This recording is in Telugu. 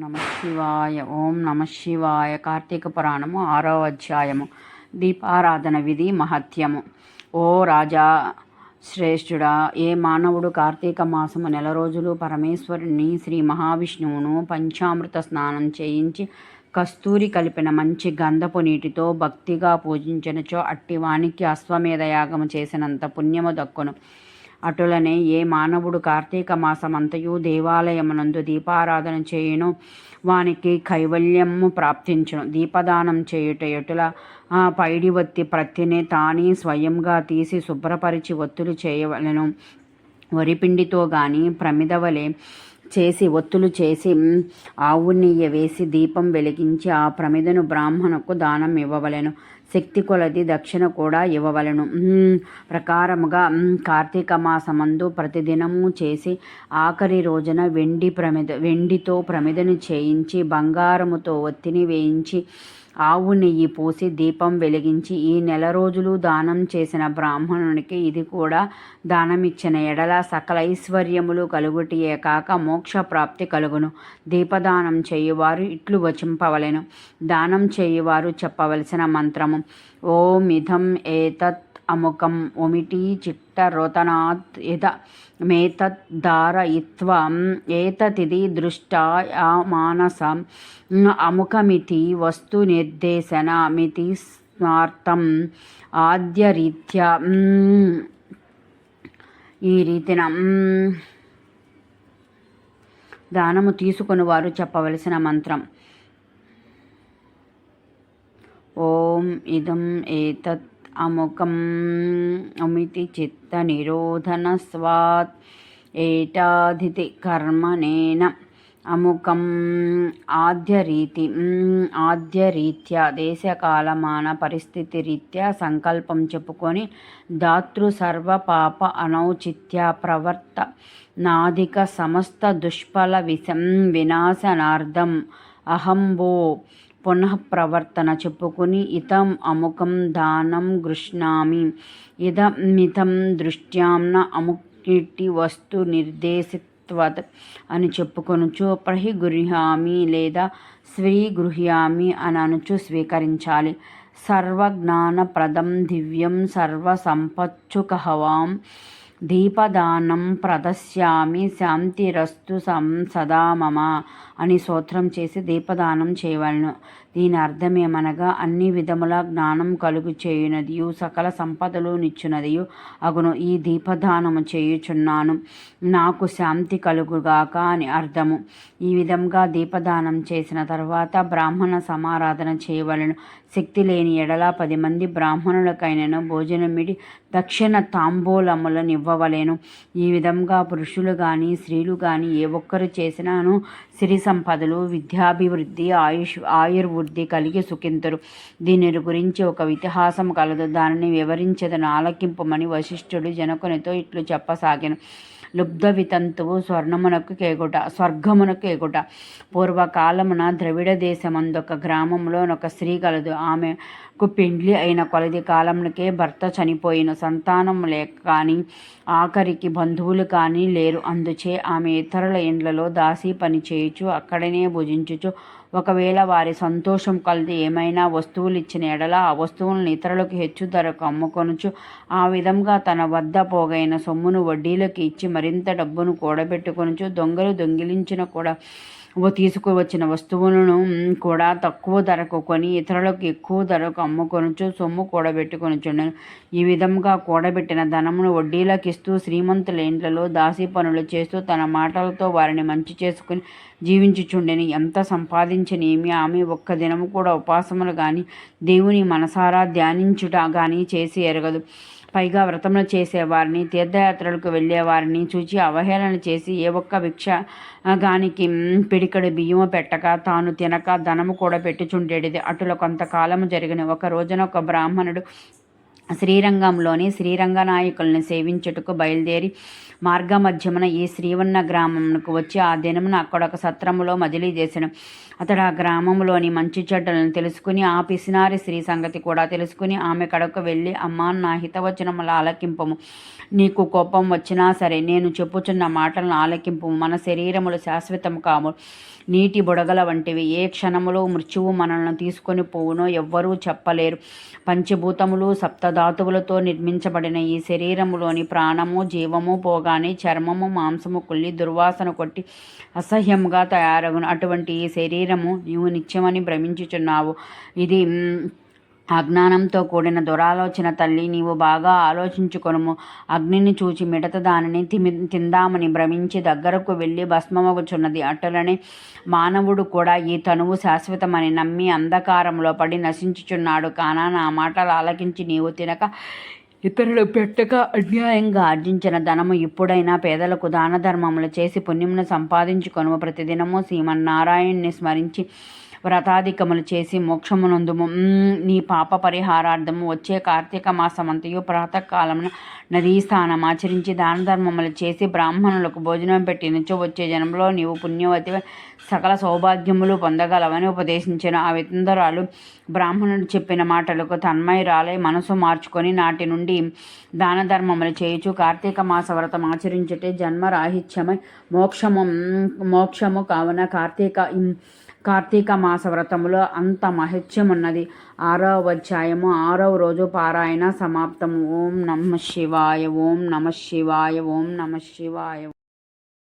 నమ శివాయ ఓం నమ శివాయ. కార్తీక పురాణము ఆరో అధ్యాయము. దీపారాధన విధి మహత్యము. ఓ రాజా శ్రేష్ఠుడా ఏ మానవుడు కార్తీక మాసము నెల రోజులు పరమేశ్వరుని శ్రీ మహావిష్ణువును పంచామృత స్నానం చేయించి కస్తూరి కలిపిన మంచి గంధపు నీటితో భక్తిగా పూజించినచో అట్టివానికి అశ్వమేధ యాగము చేసినంత పుణ్యము దక్కును. అటులనే ఏ మానవుడు కార్తీక మాసమంతయు దేవాలయమునందు దీపారాధన చేయును వానికి కైవల్యము ప్రాప్తించును. దీపదానం చేయుట ఎటుల? పైడి ఒత్తి ప్రత్తిని తానే స్వయంగా తీసి శుభ్రపరిచి ఒత్తులు చేయవలను. వరిపిండితో కానీ ప్రమిదవలే చేసి ఒత్తులు చేసి ఆవు నెయ్యి వేసి దీపం వెలిగించి ఆ ప్రమిదను బ్రాహ్మణకు దానం ఇవ్వవలెను. శక్తి కొలది దక్షిణ కూడా ఇవ్వవలను. ప్రకారముగా కార్తీక మాసమందు ప్రతిదినము చేసి ఆఖరి రోజున వెండి ప్రమిద వెండితో ప్రమిదను చేయించి బంగారముతో ఒత్తిని వేయించి ఆవు నెయ్యి పోసి దీపం వెలిగించి ఈ నెల రోజులు దానం చేసిన బ్రాహ్మణునికి ఇది కూడా దానమిచ్చిన ఎడల సకల ఐశ్వర్యములు కలుగుటియే కాక మోక్ష ప్రాప్తి కలుగును. దీపదానం చేయువారు ఇట్లు వచింపవలెను. దానం చేయువారు చెప్పవలసిన మంత్రము. ఓమిధం ఏతత్ అముకం ఒమిటి చిట్టరోతనాత్ యద మేతద్ధారయిత్వం ఏతతిది దృష్టా మానస అముఖమితి వస్తు నిర్దేశనమితి స్మార్థం ఆద్యరీత్యా ఈ రీతిన దానము తీసుకుని వారు చెప్పవలసిన మంత్రం. ఓం ఇదం ఏతత్ అముకం అమితి చిత్త నిరోధన స్వాత్ ఏటాధితి కర్మనేన అముకం ఆద్యరీతి ఆద్యరీత్యా దేశకాలమాన పరిస్థితి రీత్యా సంకల్పం చెప్పుకొని దాతృ సర్వ పాప అనౌచిత్య ప్రవర్త నాధిక సమస్త దుష్ఫల విషం వినాశనార్థం అహంబో పునఃప్రవర్తన చెప్పుకుని ఇతం అముకం దానం గృష్ణామి. ఇదమితం దృష్ట్యాం అముకిటి వస్తు నిర్దేశిత్వత్ అని చెప్పుకొనుచు ప్రహి ప్రహిగృహ్యామి లేదా స్వీగృహ్యామి అని అనుచు స్వీకరించాలి. సర్వజ్ఞానప్రదం దివ్యం సర్వసంపచ్చుకహవాం దీపదానం ప్రదశ్యామి శాంతిరస్తు సం సదా మమ అని స్తోత్రం చేసి దీపదానం చేయవలను. దీని అర్థమేమనగా అన్ని విధముల జ్ఞానం కలుగు చేయునదియు సకల సంపదలు నిచ్చునదియు అగును ఈ దీపదానము చేయుచున్నాను. నాకు శాంతి కలుగుగాక అని అర్థము. ఈ విధంగా దీపదానం చేసిన తర్వాత బ్రాహ్మణ సమారాధన చేయవలను. శక్తి లేని ఎడల పది మంది బ్రాహ్మణులకైనను భోజనమిడి దక్షిణ తాంబూలములను ఇవ్వవలేను. ఈ విధంగా పురుషులు కానీ స్త్రీలు కానీ ఏ ఒక్కరు చేసినాను సిరి సంపదలు విద్యాభివృద్ధి ఆయుష్ బుద్ధి కలిగి సుఖింతురు. దీని గురించి ఒక ఇతిహాసం కలదు. దానిని వివరించదని. ఆలకింపమని వశిష్ఠుడు జనకునితో ఇట్లు చెప్పసాగాను. లుబ్ధ వితంతువు స్వర్ణమునకు కేగుట స్వర్గమునకు ఎగుట పూర్వకాలమున ద్రవిడ దేశమందొక గ్రామంలో ఒక స్త్రీ కలదు. ఆమె కు పెండ్లి అయిన కొలది కాలంకే భర్త చనిపోయిన సంతానం లేక కానీ ఆఖరికి బంధువులు కానీ లేరు. అందుచే ఆమె ఇతరుల ఇండ్లలో దాసి పని చేయుచు అక్కడనే భుజించుచు ఒకవేళ వారి సంతోషం కలిది ఏమైనా వస్తువులు ఇచ్చిన ఎడల ఆ వస్తువులను ఇతరులకు హెచ్చు ధరకు అమ్ముకొనుచు ఆ విధంగా తన వద్ద పోగైన సొమ్మును వడ్డీలకు ఇచ్చి మరింత డబ్బును కూడబెట్టుకొనుచు దొంగలు దొంగిలించిన కూడా తీసుకువచ్చిన వస్తువులను కూడా తక్కువ ధరకు కొని ఇతరులకు ఎక్కువ ధరకు అమ్ముకొనుచు సొమ్ము కూడబెట్టుకొనుచుండెను. ఈ విధంగా కూడబెట్టిన ధనమును వడ్డీలకు ఇస్తూ శ్రీమంతుల ఇండ్లలో దాసి పనులు చేస్తూ తన మాటలతో వారిని మంచి చేసుకుని జీవించుచుండెని. ఎంత సంపాదించనేమి ఆమె ఒక్క దినము కూడా ఉపాసములు కానీ దేవుని మనసారా ధ్యానించుట కానీ చేసి ఎరగదు. పైగా వ్రతములు చేసేవారిని తీర్థయాత్రలకు వెళ్ళేవారిని చూచి అవహేళన చేసి ఏ ఒక్క భిక్షగానికి పిడికడు బియ్యము పెట్టక తాను తినక ధనము కూడా పెట్టుచుండేది అటులో కొంతకాలము జరిగిన ఒక రోజున ఒక బ్రాహ్మణుడు శ్రీరంగంలోని శ్రీరంగనాయకులను సేవించుటకు బయలుదేరి మార్గమధ్యమున ఈ శ్రీవన్న గ్రామమునకు వచ్చి ఆ దినమున అక్కడొక సత్రములో మజిలీ చేసెను. అతడు ఆ గ్రామంలోని మంచి చెడ్డలను తెలుసుకుని ఆ పిసినారి స్త్రీ సంగతి కూడా తెలుసుకుని ఆమె కడకు వెళ్ళి అమ్మా నా హితవచనముల ఆలకింపము. నీకు కోపం వచ్చినా సరే నేను చెప్పుచున్న మాటలను ఆలకింపు మన శరీరములు శాశ్వతము కాము నీటి బుడగల వంటివి. ఏ క్షణములో మృత్యువు మనల్ని తీసుకొని పోవునో ఎవ్వరూ చెప్పలేరు. పంచభూతములు సప్తధాతువులతో నిర్మించబడిన ఈ శరీరములోని ప్రాణము జీవము పోగానే చర్మము మాంసము కుళ్ళి దుర్వాసన కొట్టి అసహ్యంగా తయారగును. అటువంటి ఈ శరీరము నీవు నిత్యమని భ్రమించుచున్నావు. ఇది అజ్ఞానంతో కూడిన దురాలోచన తల్లి నీవు బాగా ఆలోచించుకొనుము. అగ్నిని చూచి మిడత దానిని తిమి తిందామని భ్రమించి దగ్గరకు వెళ్ళి భస్మమగుచున్నది. అటులనే మానవుడు కూడా ఈ తనువు శాశ్వతమని నమ్మి అంధకారంలో పడి నశించుచున్నాడు. కానా నా మాటలు ఆలకించి నీవు తినక ఇతరులు పెట్టక అన్యాయంగా ఆర్జించిన ధనము ఇప్పుడైనా పేదలకు దాన ధర్మములు చేసి పుణ్యమును సంపాదించుకొను ప్రతిదినము శ్రీమన్నారాయణ్ణి స్మరించి వ్రతాధికములు చేసి మోక్షమునందుము. నీ పాప పరిహారార్థము వచ్చే కార్తీక మాసమంతయు ప్రాతకాలమున నదీ స్థానం ఆచరించి దాన ధర్మములు చేసి బ్రాహ్మణులకు భోజనం పెట్టినచో వచ్చే జనంలో నీవు పుణ్యవతి సకల సౌభాగ్యములు పొందగలవని ఉపదేశించిన ఆ వితంధరాలు బ్రాహ్మణుడు చెప్పిన మాటలకు తన్మయరాలై మనసు మార్చుకొని నాటి నుండి దాన ధర్మములు చేయుచు కార్తీక మాస వ్రతం ఆచరించుటే జన్మరాహిత్యమై మోక్షము మోక్షము కావున కార్తీక కార్తీక మాస వ్రతములో అంత మహత్యమున్నది. ఆరవ అధ్యాయము ఆరవ రోజు పారాయణ సమాప్తము ఓం నమ శివాయ ఓం నమ శివాయ ఓం నమ శివాయ.